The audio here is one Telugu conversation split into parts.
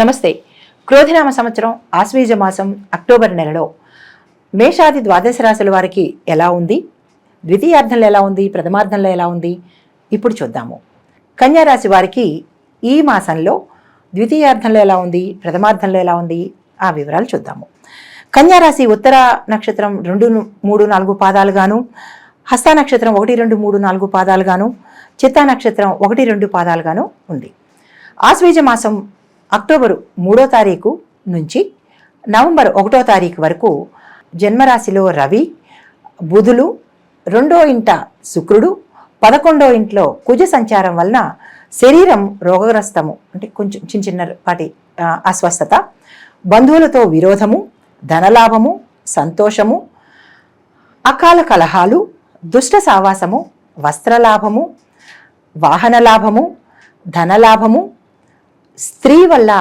నమస్తే. క్రోధినామ సంవత్సరం ఆశ్వీజ మాసం అక్టోబర్ నెలలో. మేషాది ద్వాదశ రాశుల వారికి ఎలా ఉంది? ద్వితీయార్థంలో ఎలా ఉంది? ప్రథమార్థంలో ఎలా ఉంది? ఇప్పుడు చూద్దాము. కన్యారాశి వారికి ఈ మాసంలో ద్వితీయార్థంలో ఎలా ఉంది? ప్రథమార్థంలో ఎలా ఉంది? ఆ వివరాలు చూద్దాము. కన్యారాశి ఉత్తర నక్షత్రం రెండు మూడు నాలుగు పాదాలుగాను హస్త నక్షత్రం ఒకటి రెండు మూడు నాలుగు పాదాలుగాను చిత్తా నక్షత్రం ఒకటి రెండు పాదాలుగాను ఉంది. ఆశ్వీజ మాసం అక్టోబరు మూడో తారీఖు నుంచి నవంబర్ ఒకటో తారీఖు వరకు జన్మరాశిలో రవి బుధులు రెండో ఇంట శుక్రుడు పదకొండో ఇంట్లో కుజ సంచారం వలన శరీరం రోగగ్రస్తము అంటే కొంచెం చిన్న చిన్నపాటి అస్వస్థత బంధువులతో విరోధము ధనలాభము సంతోషము అకాల కలహాలు దుష్ట సావాసము వస్త్రలాభము వాహన లాభము ధనలాభము స్త్రీ వల్ల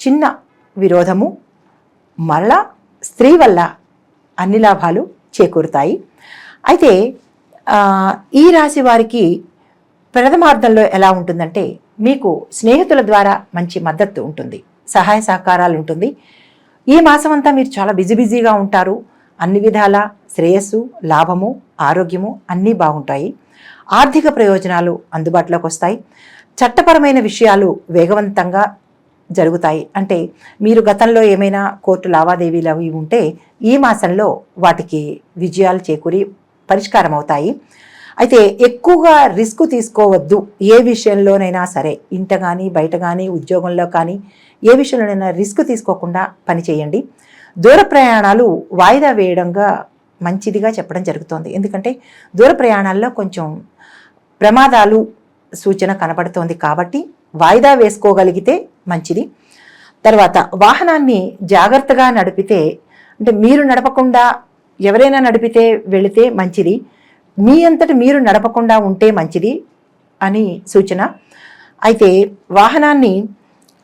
చిన్న విరోధము మరలా స్త్రీ వల్ల అన్ని లాభాలు చేకూరుతాయి. అయితే ఈ రాశి వారికి ప్రథమార్థంలో ఎలా ఉంటుందంటే మీకు స్నేహితుల ద్వారా మంచి మద్దతు ఉంటుంది సహాయ సహకారాలు ఉంటుంది. ఈ మాసం అంతా మీరు చాలా బిజీ బిజీగా ఉంటారు. అన్ని విధాల శ్రేయస్సు లాభము ఆరోగ్యము అన్నీ బాగుంటాయి. ఆర్థిక ప్రయోజనాలు అందుబాటులోకి వస్తాయి. చట్టపరమైన విషయాలు వేగవంతంగా జరుగుతాయి. అంటే మీరు గతంలో ఏమైనా కోర్టు లావాదేవీలు అవి ఉంటే ఈ మాసంలో వాటికి విజయాలు చేకూరి పరిష్కారం అవుతాయి అయితే ఎక్కువగా రిస్క్ తీసుకోవద్దు. ఏ విషయంలోనైనా సరే ఇంట కానీ బయట కానీ ఉద్యోగంలో కానీ ఏ విషయంలోనైనా రిస్క్ తీసుకోకుండా పని చేయండి. దూర ప్రయాణాలు వాయిదా వేయడంగా మంచిదిగా చెప్పడం జరుగుతోంది. ఎందుకంటే దూర ప్రయాణాల్లో కొంచెం ప్రమాదాలు సూచన కనబడుతోంది కాబట్టి వాయిదా వేసుకోగలిగితే మంచిది. తర్వాత వాహనాన్ని జాగ్రత్తగా నడిపితే అంటే మీరు నడపకుండా ఎవరైనా నడిపితే వెళితే మంచిది. మీ అంతటి మీరు నడపకుండా ఉంటే మంచిది అని సూచన. అయితే వాహనాన్ని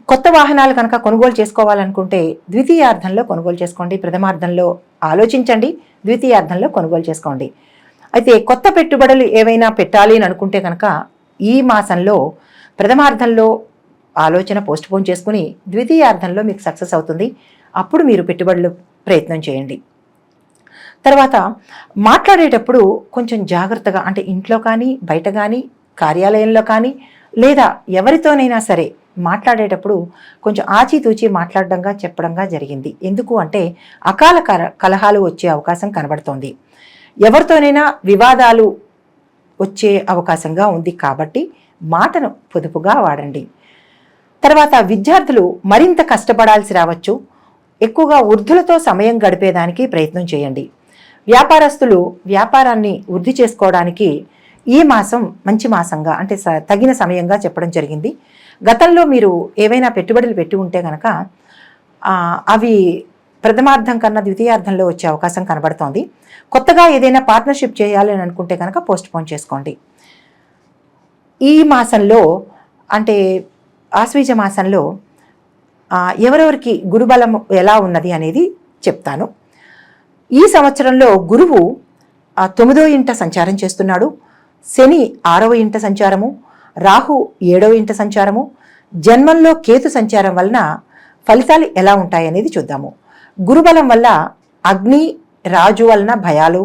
కొత్త వాహనాలు కనుక కొనుగోలు చేసుకోవాలనుకుంటే ద్వితీయార్థంలో కొనుగోలు చేసుకోండి. ప్రథమార్థంలో ఆలోచించండి. ద్వితీయార్థంలో కొనుగోలు చేసుకోండి. అయితే కొత్త పెట్టుబడులు ఏవైనా పెట్టాలి అని అనుకుంటే కనుక ఈ మాసంలో ప్రథమార్థంలో ఆలోచన పోస్ట్ పోన్ చేసుకుని ద్వితీయార్థంలో మీకు సక్సెస్ అవుతుంది. అప్పుడు మీరు పెట్టుబడులు ప్రయత్నం చేయండి. తర్వాత మాట్లాడేటప్పుడు కొంచెం జాగ్రత్తగా అంటే ఇంట్లో కానీ బయట కానీ కార్యాలయంలో కానీ లేదా ఎవరితోనైనా సరే మాట్లాడేటప్పుడు కొంచెం ఆచితూచి మాట్లాడడంగా చెప్పడంగా జరిగింది. ఎందుకు అంటే అకాల కలహాలు వచ్చే అవకాశం కనబడుతోంది. ఎవరితోనైనా వివాదాలు వచ్చే అవకాశంగా ఉంది కాబట్టి మాటను పొదుపుగా వాడండి. తర్వాత విద్యార్థులు మరింత కష్టపడాల్సి రావచ్చు. ఎక్కువగా వృద్ధులతో సమయం గడిపేదానికి ప్రయత్నం చేయండి. వ్యాపారస్తులు వ్యాపారాన్ని వృద్ధి చేసుకోవడానికి ఈ మాసం మంచి మాసంగా అంటే స- తగిన సమయంగా చెప్పడం జరిగింది. గతంలో మీరు ఏవైనా పెట్టుబడులు పెట్టి ఉంటే కనుక అవి ప్రథమార్థం కన్నా ద్వితీయార్థంలో వచ్చే అవకాశం కనబడుతోంది. కొత్తగా ఏదైనా పార్ట్నర్షిప్ చేయాలి అని అనుకుంటే కనుక పోస్ట్ పోన్ చేసుకోండి. ఈ మాసంలో అంటే ఆశ్వీజ మాసంలో ఎవరెవరికి గురుబలం ఎలా ఉన్నది అనేది చెప్తాను. ఈ సంవత్సరంలో గురువు తొమ్మిదో ఇంట సంచారం చేస్తున్నాడు. శని ఆరవ ఇంట సంచారము. రాహు ఏడవ ఇంట సంచారము. జన్మంలో కేతు సంచారం వలన ఫలితాలు ఎలా ఉంటాయనేది చూద్దాము. గురుబలం వల్ల అగ్ని రాజు వలన భయాలు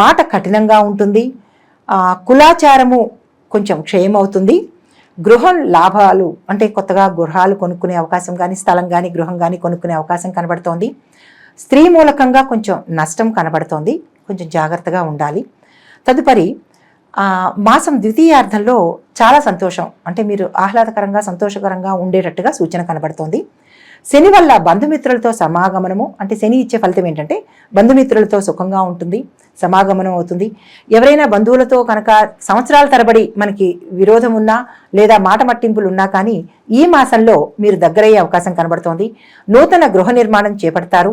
మాట కఠినంగా ఉంటుంది కులాచారము కొంచెం క్షయమవుతుంది. గృహం లాభాలు అంటే కొత్తగా గృహాలు కొనుక్కునే అవకాశం కానీ స్థలం కానీ గృహం కానీ కొనుక్కునే అవకాశం కనబడుతోంది. స్త్రీ మూలకంగా కొంచెం నష్టం కనబడుతోంది. కొంచెం జాగ్రత్తగా ఉండాలి. తదుపరి మాసం ద్వితీయార్థంలో చాలా సంతోషం. అంటే మీరు ఆహ్లాదకరంగా సంతోషకరంగా ఉండేటట్టుగా సూచన కనబడుతోంది. శని వల్ల బంధుమిత్రులతో సమాగమనము అంటే శని ఇచ్చే ఫలితం ఏంటంటే బంధుమిత్రులతో సుఖంగా ఉంటుంది సమాగమనం అవుతుంది. ఎవరైనా బంధువులతో కనుక సంవత్సరాల తరబడి మనకి విరోధం ఉన్నా లేదా మాట మట్టింపులు ఉన్నా కానీ ఈ మాసంలో మీరు దగ్గరయ్యే అవకాశం కనబడుతోంది. నూతన గృహ నిర్మాణం చేపడతారు.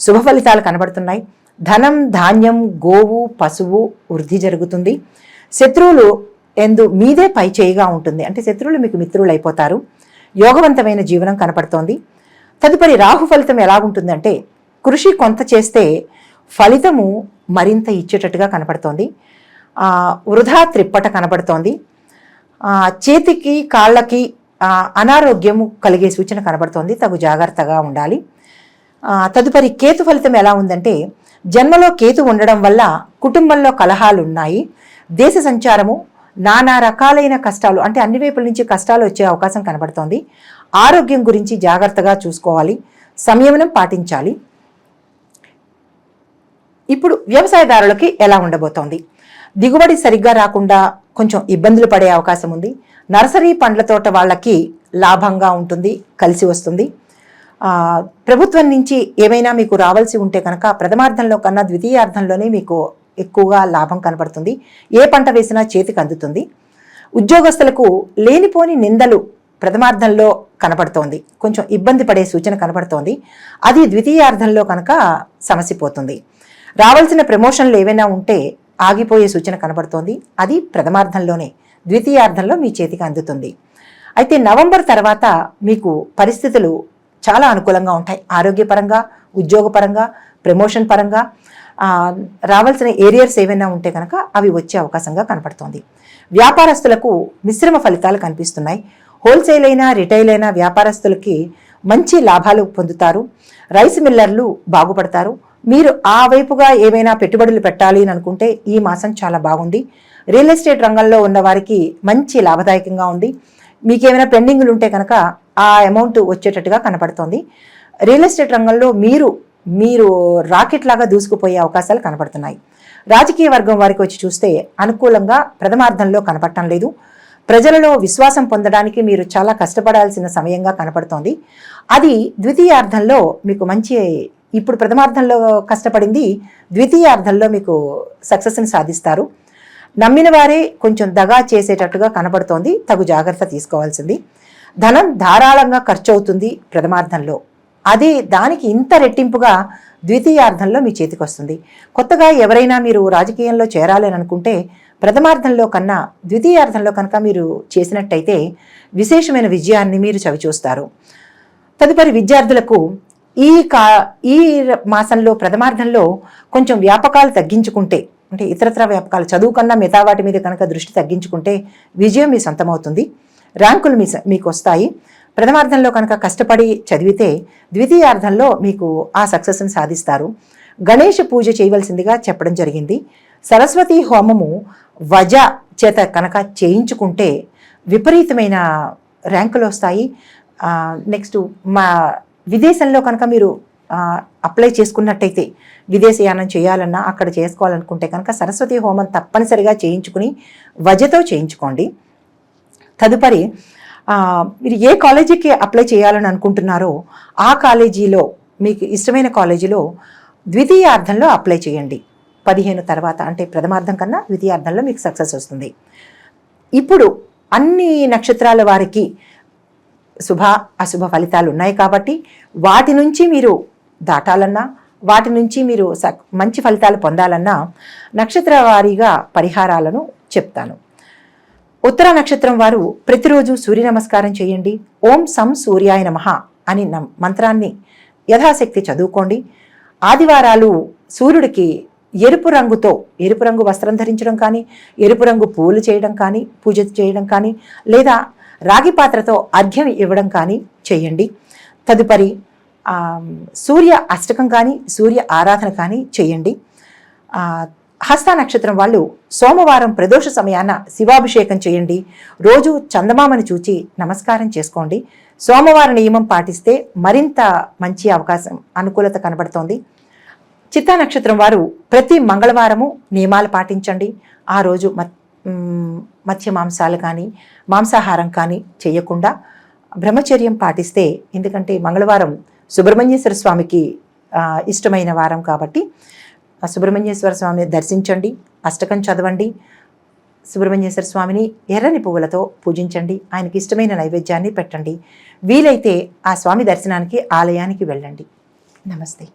శుభ ఫలితాలు కనబడుతున్నాయి. ధనం ధాన్యం గోవు పశువు వృద్ధి జరుగుతుంది. శత్రువులు ఎందు మీదే పై చేయిగా ఉంటుంది. అంటే శత్రువులు మీకు మిత్రులు అయిపోతారు యోగవంతమైన జీవనం కనపడుతోంది. తదుపరి రాహు ఫలితం ఎలాగుంటుందంటే కృషి కొంత చేస్తే ఫలితము మరింత ఇచ్చేటట్టుగా కనపడుతోంది. వృధా త్రిప్పట కనబడుతోంది. చేతికి కాళ్ళకి అనారోగ్యము కలిగే సూచన కనబడుతోంది. తగు జాగ్రత్తగా ఉండాలి. తదుపరి కేతు ఫలితం ఎలా ఉందంటే జన్మలో కేతు ఉండడం వల్ల కుటుంబంలో కలహాలు ఉన్నాయి దేశ సంచారము నానా రకాలైన కష్టాలు అంటే అన్ని వైపుల నుంచి కష్టాలు వచ్చే అవకాశం కనబడుతోంది. ఆరోగ్యం గురించి జాగ్రత్తగా చూసుకోవాలి సంయమనం పాటించాలి. ఇప్పుడు వ్యవసాయదారులకి ఎలా ఉండబోతోంది? దిగుబడి సరిగ్గా రాకుండా కొంచెం ఇబ్బందులు పడే అవకాశం ఉంది. నర్సరీ పండ్ల తోట వాళ్ళకి లాభంగా ఉంటుంది కలిసి వస్తుంది. ప్రభుత్వం నుంచి ఏమైనా మీకు రావాల్సి ఉంటే కనుక ప్రథమార్థంలో కన్నా ద్వితీయార్థంలోనే మీకు ఎక్కువగా లాభం కనబడుతుంది. ఏ పంట వేసినా చేతికి అందుతుంది. ఉద్యోగస్తులకు లేనిపోని నిందలు ప్రథమార్థంలో కనపడుతోంది. కొంచెం ఇబ్బంది పడే సూచన కనపడుతోంది. అది ద్వితీయార్థంలో కనుక సమస్య పోతుంది రావాల్సిన ప్రమోషన్లు ఏవైనా ఉంటే ఆగిపోయే సూచన కనబడుతోంది అది ప్రథమార్థంలోనే ద్వితీయార్థంలో మీ చేతికి అందుతుంది. అయితే నవంబర్ తర్వాత మీకు పరిస్థితులు చాలా అనుకూలంగా ఉంటాయి. ఆరోగ్యపరంగా ఉద్యోగపరంగా ప్రమోషన్ పరంగా రావాల్సిన ఏరియర్స్ ఏవైనా ఉంటే కనుక అవి వచ్చే అవకాశంగా కనపడుతోంది. వ్యాపారస్తులకు మిశ్రమ ఫలితాలు కనిపిస్తున్నాయి. హోల్సేల్ అయినా రిటైల్ అయినా వ్యాపారస్తులకి మంచి లాభాలు పొందుతారు. రైస్ మిల్లర్లు బాగుపడతారు. మీరు ఆ వైపుగా ఏమైనా పెట్టుబడులు పెట్టాలి అని అనుకుంటే ఈ మాసం చాలా బాగుంది. రియల్ ఎస్టేట్ రంగంలో ఉన్న వారికి మంచి లాభదాయకంగా ఉంది. మీకు ఏమైనా పెండింగ్లు ఉంటే కనుక ఆ అమౌంట్ వచ్చేటట్టుగా కనపడుతోంది. రియల్ ఎస్టేట్ రంగంలో మీరు మీరు రాకెట్ లాగా దూసుకుపోయే అవకాశాలు కనపడుతున్నాయి. రాజకీయ వర్గం వారికి వచ్చి చూస్తే అనుకూలంగా ప్రథమార్థంలో కనపడటం లేదు. ప్రజలలో విశ్వాసం పొందడానికి మీరు చాలా కష్టపడాల్సిన సమయంగా కనపడుతోంది. అది ద్వితీయార్థంలో మీకు మంచి ఇప్పుడు ప్రథమార్థంలో కష్టపడింది ద్వితీయార్థంలో మీకు సక్సెస్ని సాధిస్తారు. నమ్మిన వారే కొంచెం దగా చేసేటట్టుగా కనబడుతోంది తగు జాగ్రత్త తీసుకోవాల్సింది. ధనం ధారాళంగా ఖర్చు అవుతుంది ప్రథమార్థంలో అదే దానికి ఇంత రెట్టింపుగా ద్వితీయార్థంలో మీ చేతికి వస్తుంది కొత్తగా ఎవరైనా మీరు రాజకీయంలో చేరాలి అనుకుంటే ప్రథమార్థంలో కన్నా ద్వితీయార్థంలో కనుక మీరు చేసినట్టయితే విశేషమైన విజయాన్ని మీరు చవిచూస్తారు. తదుపరి విద్యార్థులకు ఈ కా ఈ మాసంలో ప్రథమార్థంలో కొంచెం వ్యాపకాలు తగ్గించుకుంటే అంటే ఇతరత్ర వ్యాపకాలు చదువు కన్నా మిగతా వాటి మీద కనుక దృష్టి తగ్గించుకుంటే విజయం మీ సొంతమవుతుంది. ర్యాంకులు మీ స- మీకు వస్తాయి. ప్రథమార్థంలో కనుక కష్టపడి చదివితే ద్వితీయార్థంలో మీకు ఆ సక్సెస్ని సాధిస్తారు. గణేష పూజ చేయవలసిందిగా చెప్పడం జరిగింది. సరస్వతి హోమము వజ చేత కనుక చేయించుకుంటే విపరీతమైన ర్యాంకులు వస్తాయి. నెక్స్ట్ మా విదేశంలో కనుక మీరు అప్లై చేసుకున్నట్టయితే విదేశయానం చేయాలన్నా అక్కడ చేసుకోవాలనుకుంటే కనుక సరస్వతి హోమం తప్పనిసరిగా చేయించుకుని వజతో చేయించుకోండి. తదుపరి మీరు ఏ కాలేజీకి అప్లై చేయాలని అనుకుంటున్నారో ఆ కాలేజీలో మీకు ఇష్టమైన కాలేజీలో ద్వితీయార్థంలో అప్లై చేయండి. పదిహేను తర్వాత అంటే ప్రథమార్థం కన్నా ద్వితీయార్థంలో మీకు సక్సెస్ వస్తుంది. ఇప్పుడు అన్ని నక్షత్రాల వారికి శుభ అశుభ ఫలితాలు ఉన్నాయి కాబట్టి వాటి నుంచి మీరు దాటాలన్నా వాటి నుంచి మీరు మంచి ఫలితాలు పొందాలన్నా నక్షత్ర వారీగా పరిహారాలను చెప్తాను. ఉత్తర నక్షత్రం వారు ప్రతిరోజు సూర్య నమస్కారం చేయండి. ఓం సం సూర్యాయ నమః అని మంత్రాన్ని యథాశక్తి చదువుకోండి. ఆదివారాలు సూర్యుడికి ఎరుపు రంగుతో ఎరుపు రంగు వస్త్రం ధరించడం కానీ ఎరుపు రంగు పూలు చేయడం కానీ పూజ చేయడం కానీ లేదా రాగి పాత్రతో అర్ఘ్యం ఇవ్వడం కానీ చేయండి. తదుపరి సూర్య అష్టకం కానీ సూర్య ఆరాధన కానీ చేయండి. హస్త నక్షత్రం వాళ్ళు సోమవారం ప్రదోష సమయాన శివాభిషేకం చేయండి. రోజు చందమామని చూచి నమస్కారం చేసుకోండి. సోమవార నియమం పాటిస్తే మరింత మంచి అవకాశం అనుకూలత కనబడుతోంది. చిత్తా నక్షత్రం వారు ప్రతి మంగళవారము నియమాలు పాటించండి. ఆ రోజు మత్ మత్స్య మాంసాలు కానీ మాంసాహారం కానీ చేయకుండా బ్రహ్మచర్యం పాటిస్తే ఎందుకంటే మంగళవారం సుబ్రహ్మణ్యేశ్వర స్వామికి ఇష్టమైన వారం కాబట్టి సుబ్రహ్మణ్యేశ్వర స్వామిని దర్శించండి అష్టకం చదవండి సుబ్రహ్మణ్యేశ్వర స్వామిని ఎర్రని పువ్వులతో పూజించండి ఆయనకి ఇష్టమైన నైవేద్యాన్ని పెట్టండి. వీలైతే ఆ స్వామి దర్శనానికి ఆలయానికి వెళ్ళండి. నమస్తే.